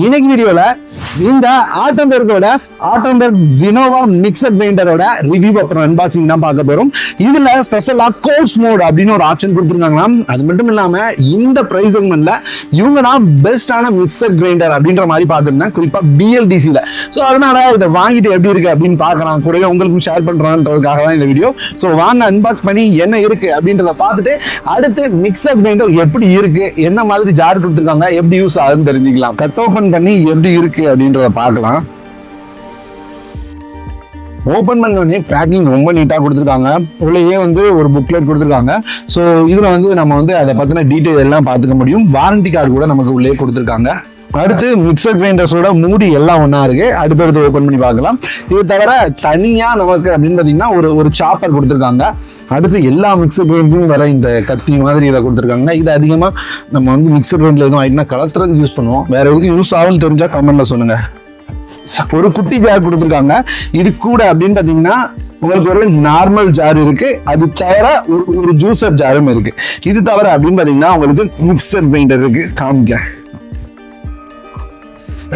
இன்னைக்கு வீடியோல இந்த ஆட்டம்பெர்கோட ஆட்டம்பெர்க் ஜினோவா மிக்சர் கிரைண்டரோட ரிவ்யூ அப்புறம் அன்பாக்சிங் தான் பார்க்க போறோம். இதுல ஸ்பெஷலா கோர்ஸ் மோட் அப்படின்னு ஒரு ஆப்ஷன் கொடுத்துருக்காங்களாம். அது மட்டும் இல்லாம இந்த பிரைஸ் செக்மெண்ட்ல இவங்க தான் பெஸ்டான மிக்சர் கிரைண்டர் அப்படின்ற மாதிரி பார்த்துருந்தேன். குறிப்பா பிஎல்டிசியில ஸோ அதனால இதை வாங்கிட்டு எப்படி இருக்கு அப்படின்னு பார்க்கலாம். கூடவே உங்களுக்கும் ஷேர் பண்றான்றதுக்காக தான் இந்த வீடியோ ஸோ வாங்க அன்பாக்ஸ் பண்ணி என்ன இருக்கு அப்படின்றத பார்த்துட்டு அடுத்து மிக்சர் கிரைண்டர் எப்படி இருக்கு என்ன மாதிரி ஜார் கொடுத்துருக்காங்க எப்படி யூஸ் ஆகுதுன்னு தெரிஞ்சுக்கலாம். கட் ஓபன் பண்ணி எப்படி இருக்கு அப்படின்றத பார்க்கலாம். ஓப்பன் பண்ண உடனே பேக்கிங் ரொம்ப நீட்டாக கொடுத்துருக்காங்க. உள்ளேயே வந்து ஒரு புக்லெட் கொடுத்துருக்காங்க. ஸோ இதில் வந்து நம்ம வந்து அதை பற்றின டீட்டெயில் எல்லாம் பார்த்துக்க முடியும். வாரண்டி கார்டு கூட நமக்கு உள்ளே கொடுத்துருக்காங்க. அடுத்து மிக்சர் கிரைண்டர்ஸோட மூடி எல்லாம் ஒன்றா இருக்கு. அடுத்தடுத்து ஓப்பன் பண்ணி பார்க்கலாம். இது தவிர தனியாக நமக்கு அப்படின்னு பார்த்தீங்கன்னா ஒரு ஒரு சாப்பர் கொடுத்துருக்காங்க. அடுத்து எல்லா மிக்சர் கிரைண்டரும் வர இந்த கத்தி மாதிரி இதை கொடுத்துருக்காங்க. இது அதிகமாக நம்ம வந்து மிக்சர் கிரைண்டர் எதுவும் ஆகிட்டுனா கலத்துறதுக்கு யூஸ் பண்ணுவோம். வேற எதுக்கும் யூஸ் ஆகும்னு தெரிஞ்சா கமெண்ட்ல சொல்லுங்கள் ஒரு குட்டி ஜார் கொடுத்துருக்காங்க. இது கூட அப்படின்னு பார்த்தீங்கன்னா உங்களுக்கு ஒரு நார்மல் ஜார் இருக்கு. அது தவிர ஒரு ஒரு ஜூசர் ஜாரும் இருக்கு. இது தவிர அப்படின்னு பார்த்தீங்கன்னா உங்களுக்கு மிக்சர் கிரைண்டர் இருக்கு. காமிக்க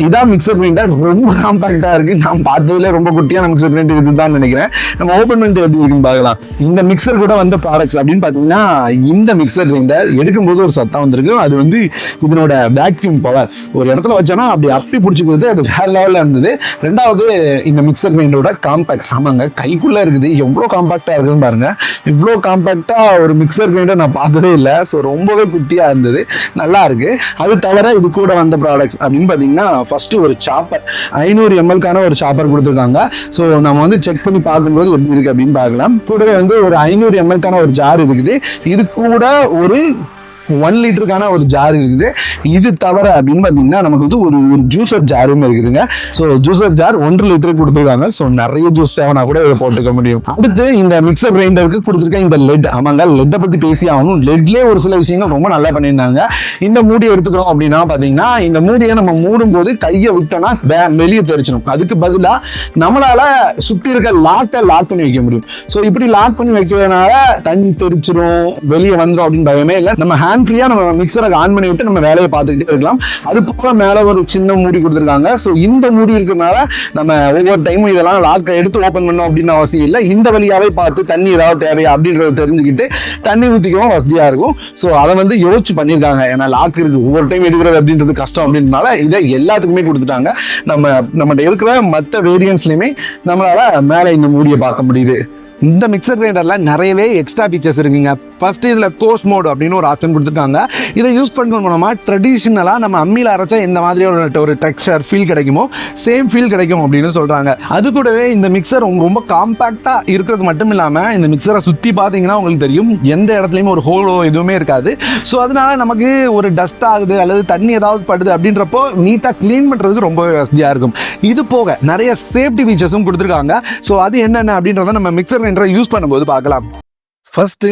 இதான் மிக்சர் கிரைண்டர் ரொம்ப காம்பாக்டா இருக்கு. நான் பார்த்ததுல ரொம்ப குட்டியான மிக்சர் கிரைண்டர் இதுதான் நினைக்கிறேன். நம்ம ஓபன் பண்ணிட்டு எப்படி இருக்குன்னு பார்க்கலாம். இந்த மிக்சர் கூட வந்த ப்ராடக்ட்ஸ் அப்படின்னு பார்த்தீங்கன்னா இந்த மிக்சர் கிரைண்டர் எடுக்கும்போது ஒரு சத்தம் வந்திருக்கு. அது வந்து இதனோட வேக்யூம் பவர் ஒரு இடத்துல வச்சோன்னா அப்படி அப்படி பிடிச்சிக்கிறது அது வேற லெவலில் இருந்தது. ரெண்டாவது இந்த மிக்சர் கிரைண்டரோட காம்பாக்ட் ஆமாங்க கைக்குள்ள இருக்குது. எவ்வளோ காம்பாக்டா இருக்குன்னு பாருங்க. இவ்வளோ காம்பாக்டா ஒரு மிக்சர் கிரைண்டர் நான் பார்த்ததே இல்லை. ஸோ ரொம்பவே குட்டியா இருந்தது. நல்லா இருக்கு. அது தவிர இது கூட வந்த ப்ராடக்ட்ஸ் அப்படின்னு பார்த்தீங்கன்னா ஃபர்ஸ்ட் ஒரு சாப்பர் ஐநூறு எம்எல்க்கான ஒரு சாப்பர் கொடுத்துருக்காங்க. ஸோ நம்ம வந்து செக் பண்ணி பார்க்கும்போது எப்படி இருக்கு அப்படின்னு பார்க்கலாம். கூடவே வந்து ஒரு ஐநூறு எம்எல்க்கான ஒரு ஜார் இருக்குது. இது கூட ஒரு ஒன் லிட்டருக்கான ஒரு ஜார் இருக்குது. இது தவிர அப்படின்னு பார்த்தீங்கன்னா நமக்கு வந்து ஒரு ஒரு ஜூசர் ஜாரும் இருக்குதுங்க. ஸோ ஜூசர் ஜார் ஒன்றரை லிட்டருக்கு கொடுத்துருக்காங்க. ஸோ நிறைய ஜூஸ் தேவைனா கூட இதை போட்டுக்க முடியும். அடுத்து இந்த மிக்சர் கிரைண்டருக்கு கொடுத்துருக்க இந்த லெட் ஆமாங்க லெட்டை பற்றி பேசி ஆகணும். லெட்லேயே ஒரு சில விஷயங்கள் ரொம்ப நல்லா பண்ணியிருந்தாங்க. இந்த மூடியை எடுத்துக்கிறோம் அப்படின்னா பார்த்தீங்கன்னா இந்த மூடியை நம்ம மூடும் போது கையை விட்டோம்னா வே- வெளியே தெரிச்சிடும் அதுக்கு பதிலாக நம்மளால சுற்றி இருக்க லாக்கை லாக் பண்ணி வைக்க முடியும். ஸோ இப்படி லாக் பண்ணி வைக்கிறதுனால தண்ணி தெரிச்சிடும் வெளியே வந்துடும் அப்படின்னு பயமே இல்லை. நம்ம ஹேண்ட் ஃப்ரீயாக நம்ம மிக்சரை ஆன் பண்ணி விட்டு நம்ம வேலையை பார்த்துக்கிட்டே இருக்கலாம். அது போக மேலே ஒரு சின்ன மூடி கொடுத்துருக்காங்க. ஸோ இந்த மூடி இருக்கிறதுனால நம்ம ஒவ்வொரு டைமும் இதெல்லாம் லாக்கை எடுத்து ஓப்பன் பண்ணோம் அப்படின்னு அவசியம் இல்லை. இந்த வழியாவே பார்த்து தண்ணி ஏதாவது தேவையா அப்படின்றத தெரிஞ்சுக்கிட்டு தண்ணி ஊற்றிக்கவும் வசதியாக இருக்கும். ஸோ அதை வந்து யோசிச்சு பண்ணியிருக்காங்க. ஏன்னா லாக் இருக்குது ஒவ்வொரு டைம் எடுக்கிறது அப்படின்றது கஷ்டம் அப்படின்றனால இதை எல்லாத்துக்குமே கொடுத்துட்டாங்க. நம்ம நம்மகிட்ட இருக்கிற மற்ற வேரியன்ஸ்லையுமே நம்மளால மேலே இந்த மூடியை பார்க்க முடியுது. இந்த மிக்சர் கிரைண்டரில் நிறையவே எக்ஸ்ட்ரா ஃபீச்சர்ஸ் இருக்குங்க. ஃபஸ்ட்டு இதில் கோஸ் மோடு அப்படின்னு ஒரு ஆப்ஷன் கொடுத்துருக்காங்க. இதை யூஸ் பண்ணுறது மூலமாக ட்ரெடிஷ்னலாக நம்ம அம்மியில் அரைச்சா எந்த மாதிரி ஒரு ஒரு ஃபீல் கிடைக்குமோ சேம் ஃபீல் கிடைக்கும் அப்படின்னு சொல்கிறாங்க அது கூடவே இந்த மிக்சர் ரொம்ப காம்பேக்டாக இருக்கிறது மட்டும் இல்லாமல் இந்த மிக்சரை சுற்றி பார்த்தீங்கன்னா உங்களுக்கு தெரியும் எந்த இடத்துலையும் ஒரு ஹோலோ எதுவுமே இருக்காது. ஸோ அதனால் நமக்கு ஒரு டஸ்ட் ஆகுது அல்லது தண்ணி ஏதாவது படுது அப்படின்றப்போ நீட்டாக க்ளீன் பண்ணுறதுக்கு ரொம்பவே வசதியாக இருக்கும். இது போக நிறைய சேஃப்டி ஃபீச்சர்ஸும் கொடுத்துருக்காங்க. ஸோ அது என்னென்ன அப்படின்றத நம்ம மிக்சர் என்ற யூஸ் பண்ணும்போது பார்க்கலாம். ஃபர்ஸ்ட்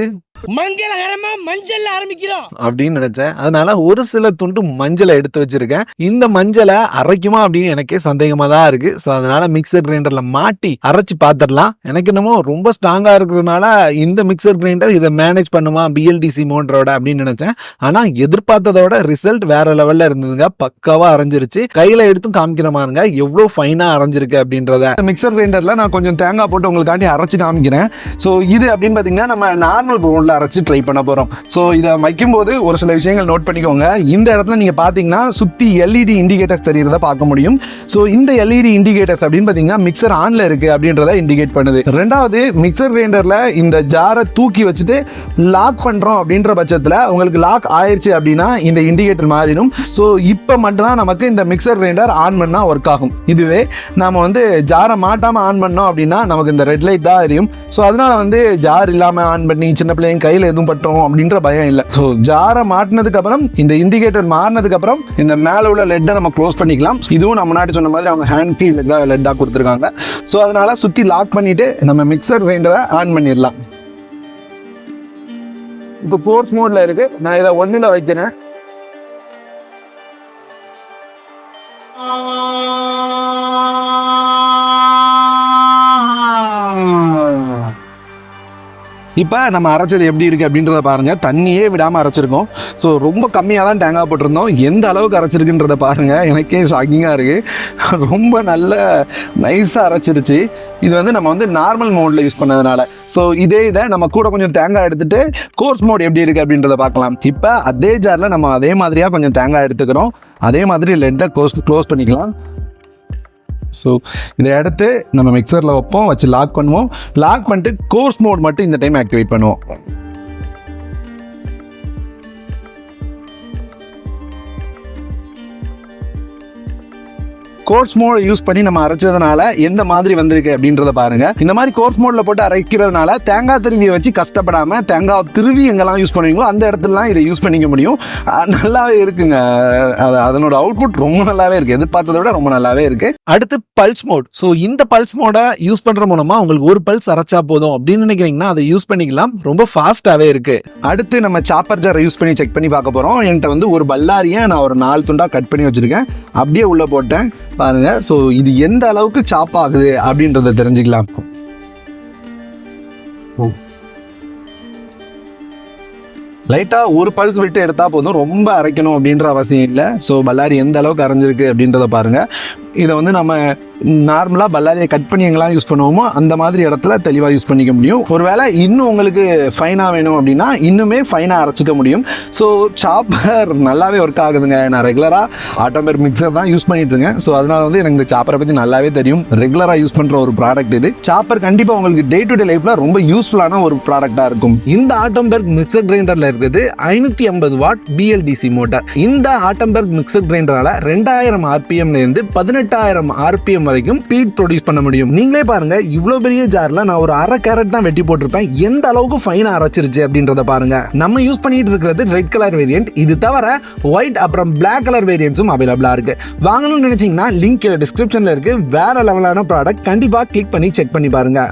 மங்களகரமா மஞ்சள்ல ஆரம்பிக்கிறோம். அப்படின்னு நினைச்சேன். அதனால ஒரு சில துண்டு மஞ்சளை எடுத்து வச்சிருக்கேன். இந்த மஞ்சளை அரைக்குமா அப்படின்னு எனக்கே சந்தேகமா தான் இருக்கு. ஸோ அதனால மிக்சர் கிரைண்டர்ல மாட்டி அரைச்சு பார்த்துடலாம் எனக்கு என்னமோ ரொம்ப ஸ்ட்ராங்கா இருக்கிறதுனால இந்த மிக்சர் கிரைண்டர் இதை மேனேஜ் பண்ணுமா பிஎல்டிசி மோட்டரோட அப்படின்னு நினைச்சேன். ஆனா எதிர்பார்த்ததோட ரிசல்ட் வேற லெவல்ல இருந்ததுங்க. பக்காவா அரைஞ்சிருச்சு. கையில எடுத்தும் காமிக்கிற மாதிரிங்க. எவ்வளவு ஃபைனா அரைஞ்சிருக்கு அப்படின்றத. மிக்சர் கிரைண்டர்ல நான் கொஞ்சம் தேங்காய் போட்டு உங்களுக்காண்டி அரைச்சு காமிக்கிறேன். ஸோ இது அப்படின்னு பார்த்தீங்கன்னா நம்ம நார்மல் பவுலில் அரைச்சி ட்ரை பண்ண போகிறோம் ஸோ இதை வைக்கும்போது ஒரு சில விஷயங்கள் நோட் பண்ணிக்கோங்க. இந்த இடத்துல நீங்கள் பார்த்தீங்கன்னா சுற்றி எல்இடி இண்டிகேட்டர்ஸ் தெரியுறத பார்க்க முடியும். ஸோ இந்த எல்இடி இண்டிகேட்டர்ஸ் அப்படின்னு பார்த்தீங்கன்னா மிக்சர் ஆனில் இருக்குது அப்படின்றத இண்டிகேட் பண்ணுது. ரெண்டாவது மிக்சர் கிரைண்டரில் இந்த ஜாரை தூக்கி வச்சுட்டு லாக் பண்ணுறோம் அப்படின்ற பட்சத்தில் உங்களுக்கு லாக் ஆயிடுச்சு அப்படின்னா இந்த இண்டிகேட்டர் மாறிடும். ஸோ இப்போ மட்டும்தான் நமக்கு இந்த மிக்சர் கிரைண்டர் ஆன் பண்ணால் ஒர்க் ஆகும். இதுவே நம்ம வந்து ஜாரை மாட்டாமல் ஆன் பண்ணோம் அப்படின்னா நமக்கு இந்த ரெட் லைட் தான் எரியும். ஸோ அதனால் வந்து ஜார் இல்லாமல் ஆன் பண்ணி சின்ன பிள்ளைங்க கையில் எதுவும் பட்டோம் அப்படின்ற பயம் இல்லை. ஸோ ஜாரை மாட்டினதுக்கு அப்புறம் இந்த இண்டிகேட்டர் மாறினதுக்கு அப்புறம் இந்த மேலே உள்ள லெட்டை நம்ம க்ளோஸ் பண்ணிக்கலாம். இதுவும் நம்ம முன்னாடி சொன்ன மாதிரி அவங்க ஹேண்ட் கீ லெட்டாக கொடுத்துருக்காங்க. ஸோ அதனால சுற்றி லாக் பண்ணிட்டு நம்ம மிக்சர் கிரைண்டரை ஆன் பண்ணிடலாம். இப்போ ஃபோர்ஸ் மோட்ல இருக்கு. நான் இதை ஒன்றில் வைக்கிறேன். இப்போ நம்ம அரைச்சது எப்படி இருக்குது அப்படின்றத பாருங்கள் தண்ணியே விடாமல் அரைச்சிருக்கோம். ஸோ ரொம்ப கம்மியாக தான் தேங்காய் போட்டிருந்தோம். எந்த அளவுக்கு அரைச்சிருக்குன்றத பாருங்கள் எனக்கே ஷாக்கிங்காக இருக்குது ரொம்ப நல்ல நைஸாக அரைச்சிருச்சு. இது வந்து நம்ம வந்து நார்மல் மோடில் யூஸ் பண்ணதுனால. ஸோ இதே இதை நம்ம கூட கொஞ்சம் தேங்காய் எடுத்துகிட்டு கோர்ஸ் மோட் எப்படி இருக்குது அப்படின்றத பார்க்கலாம். இப்போ அதே ஜாரில் நம்ம அதே மாதிரியாக கொஞ்சம் தேங்காய் எடுத்துக்கிறோம். அதே மாதிரி லெட்டை க்ளோஸ் க்ளோஸ் பண்ணிக்கலாம். ஸோ இதை எடுத்து நம்ம மிக்சரில் வைப்போம் வச்சு லாக் பண்ணுவோம். லாக் பண்ணிட்டு கோர்ஸ் மோட் மட்டும் இந்த டைம் ஆக்டிவேட் பண்ணுவோம். கோர்ஸ் மோட் யூஸ் பண்ணி நம்ம அரைச்சதுனால எந்த மாதிரி வந்திருக்கு அப்படின்றத பாருங்க. இந்த மாதிரி கோர்ஸ் மோட்ல போட்டு அரைக்கிறதுனால தேங்காய் திருவியை வச்சு கஷ்டப்படாம தேங்காய் திருவி எங்கெல்லாம் யூஸ் பண்ணுவீங்களோ அந்த இடத்துலலாம் இதை யூஸ் பண்ணிக்க முடியும். நல்லாவே இருக்குங்க. அது அதனோட அவுட்புட் ரொம்ப நல்லாவே இருக்கு. எதிர்பார்த்ததை விட ரொம்ப நல்லாவே இருக்கு. அடுத்து பல்ஸ் மோட் ஸோ இந்த பல்ஸ் மோட யூஸ் பண்ற மூலமா உங்களுக்கு ஒரு பல்ஸ் அரைச்சா போதும் அப்படின்னு நினைக்கிறீங்கன்னா அதை யூஸ் பண்ணிக்கலாம். ரொம்ப ஃபாஸ்டாவே இருக்கு. அடுத்து நம்ம சாப்பர் ஜாரை யூஸ் பண்ணி செக் பண்ணி பார்க்க போகிறோம் என்கிட்ட வந்து ஒரு பல்லாரியை நான் ஒரு நாலு துண்டாக கட் பண்ணி வச்சுருக்கேன். அப்படியே உள்ளே போட்டேன். பாருங்க. ஸோ இது எந்த அளவுக்கு சாப் ஆகுது அப்படின்றத தெரிஞ்சுக்கலாம். லைட்டாக ஒரு பல்ஸ் விட்டு எடுத்தால் போதும். ரொம்ப அரைக்கணும் அப்படின்ற அவசியம் இல்லை. ஸோ பல்லாரி எந்த அளவுக்கு அரைஞ்சிருக்கு அப்படின்றத பாருங்கள் இதை வந்து நம்ம நார்மலாக பல்லாரியை கட் பண்ணி எங்கெல்லாம் யூஸ் பண்ணுவோமோ அந்த மாதிரி இடத்துல தெளிவாக யூஸ் பண்ணிக்க முடியும். ஒருவேளை இன்னும் உங்களுக்கு ஃபைனாக வேணும் அப்படின்னா இன்னுமே ஃபைனாக அரைச்சிக்க முடியும். ஸோ சாப்பர் நல்லாவே ஒர்க் ஆகுதுங்க. நான் ரெகுலராக ஆட்டோமேட் மிக்சர் தான் யூஸ் பண்ணிட்டு இருக்கேன். ஸோ அதனால வந்து எனக்கு இந்த சாப்பரை பற்றி நல்லாவே தெரியும். ரெகுலராக யூஸ் பண்ணுற ஒரு ப்ராடக்ட் இது. சாப்பர் கண்டிப்பாக உங்களுக்கு டே டு டே லைஃப்பில் ரொம்ப யூஸ்ஃபுல்லான ஒரு ப்ராடக்டாக இருக்கும். இந்த ஆட்டம்பெர்க் மிக்சர் கிரைண்டரில் இருக்குது ஐநூற்றி ஐம்பது வாட் பிஎல்டிசி மோட்டார் இந்த ஆட்டம்பெர்க் மிக்சர் கிரைண்டரால் ரெண்டாயிரம் ஆர்பிஎம்லேருந்து பதினெட்டு பதினெட்டாயிரம் ஆர்பிஎம் வரைக்கும் பீட் ப்ரொடியூஸ் பண்ண முடியும். நீங்களே பாருங்க இவ்வளவு பெரிய ஜார்ல நான் ஒரு அரை கேரட் தான் வெட்டி போட்டிருப்பேன். எந்த அளவுக்கு ஃபைன் அரைச்சிருச்சு அப்படின்றத பாருங்க. நம்ம யூஸ் பண்ணிட்டு இருக்கிறது ரெட் கலர் வேரியன்ட் இது தவிர ஒயிட் அப்புறம் பிளாக் கலர் வேரியன்ட்ஸும் அவைலபிளா இருக்கு. வாங்கணும்னு நினைச்சீங்கன்னா லிங்க் டிஸ்கிரிப்ஷன்ல இருக்கு. வேற லெவலான ப்ராடக்ட் கண்டிப்பா கிளிக் பண்ணி செக் பண்ணி பாருங்க.